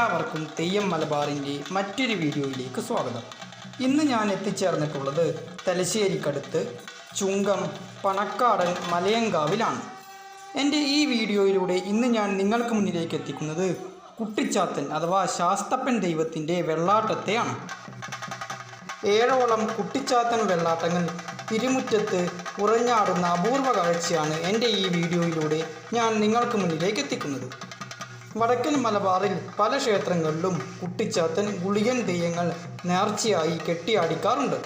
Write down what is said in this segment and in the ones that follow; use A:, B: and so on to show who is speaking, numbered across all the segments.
A: തെയ്യം മലബാറിന്റെ മറ്റൊരു വീഡിയോയിലേക്ക് സ്വാഗതം. ഇന്ന് ഞാൻ എത്തിച്ചേർന്നിട്ടുള്ളത് തലശ്ശേരിക്കടുത്ത് ചുങ്കം പണക്കാടൻ മലയങ്കാവിലാണ്. എന്റെ ഈ വീഡിയോയിലൂടെ ഇന്ന് ഞാൻ നിങ്ങൾക്ക് മുന്നിലേക്ക് എത്തിക്കുന്നത് കുട്ടിച്ചാത്തൻ അഥവാ ശാസ്തപ്പൻ ദൈവത്തിന്റെ വെള്ളാട്ടത്തെയാണ്. ഏഴോളം കുട്ടിച്ചാത്തൻ വെള്ളാട്ടങ്ങൾ തിരുമുറ്റത്ത് ഉറഞ്ഞാടുന്ന അപൂർവ കാഴ്ചയാണ് എന്റെ ഈ വീഡിയോയിലൂടെ ഞാൻ നിങ്ങൾക്ക് മുന്നിലേക്ക് എത്തിക്കുന്നത്. വടക്കൻ മലബാറിൽ പല ക്ഷേത്രങ്ങളിലും കുട്ടിച്ചാത്തൻ ഗുളികൻ തെയ്യങ്ങൾ നേർച്ചയായി കെട്ടിയാടിക്കാറുണ്ട്.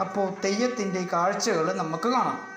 A: അപ്പോൾ തെയ്യത്തിന്റെ കാഴ്ചകൾ നമുക്ക് കാണാം.